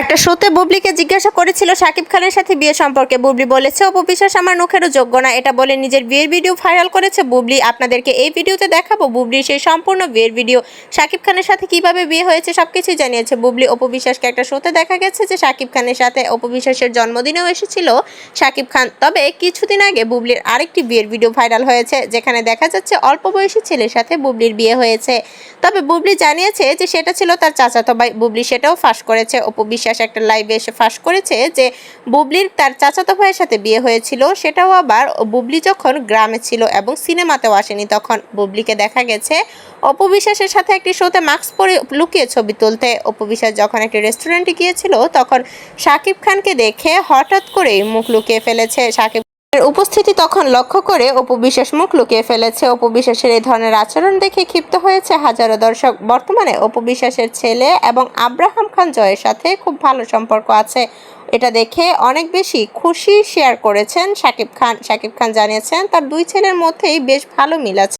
একটা শোতে বুবলিকে জিজ্ঞাসা করেছিল শাকিব খানের সাথে বিয়ে সম্পর্কে। বুবলি বলেছে, অপু, বিশ্বাস আমার মুখেরও যোগ্য না। এটা বলে নিজের বিয়ের ভিডিও ভাইরাল করেছে বুবলি। আপনাদেরকে এই ভিডিওতে দেখাবো বুবলির সেই সম্পূর্ণ বিয়ের ভিডিও। শাকিব খানের সাথে কীভাবে বিয়ে হয়েছে সবকিছুই জানিয়েছে বুবলি। অপু, বিশ্বাসকে একটা শোতে দেখা গেছে যে শাকিব খানের সাথে অপু, বিশ্বাসের জন্মদিনেও এসেছিল শাকিব খান। তবে কিছুদিন আগে বুবলির আরেকটি বিয়ের ভিডিও ভাইরাল হয়েছে, যেখানে দেখা যাচ্ছে অল্প বয়সী ছেলের সাথে বুবলির বিয়ে হয়েছে। তবে বুবলি জানিয়েছে যে সেটা ছিল তার চাচাতো ভাই। বুবলি সেটাও ফাঁস করেছে। অপু বিশ্বাস একটা লাইভে এসে ফাঁস করেছে যে বুবলির তার চাচাতো ভাইয়ের সাথে বিয়ে হয়েছিল, সেটাও আবার বুবলি যখন গ্রামে ছিল এবং সিনেমাতেও আসেনি, তখন বুবলিকে দেখা গেছে। অপু বিশ্বাসের সাথে একটি শোতে মাস্ক পরে লুকিয়ে ছবি তুলতে অপবিশ্বাস যখন একটি রেস্টুরেন্টে গিয়েছিল, তখন শাকিব খানকে দেখে হঠাৎ করেই মুখ লুকিয়ে ফেলেছে শাকিব উপস্থিতি তখন লক্ষ্য করে অপবিশ্বাস মুখ লুকিয়ে ফেলেছে। অপবিশ্বাসের এই ধরনের আচরণ দেখে ক্ষিপ্ত হয়েছে হাজারো দর্শক। বর্তমানে অপবিশ্বাসের ছেলে এবং আব্রাহাম খান জয়ের সাথে খুব ভালো সম্পর্ক আছে। এটা দেখে অনেক বেশি খুশি শেয়ার করেছেন শাকিব খান। শাকিব খান জানিয়েছেন, তার দুই ছেলের মধ্যেই বেশ ভালো মিল আছে।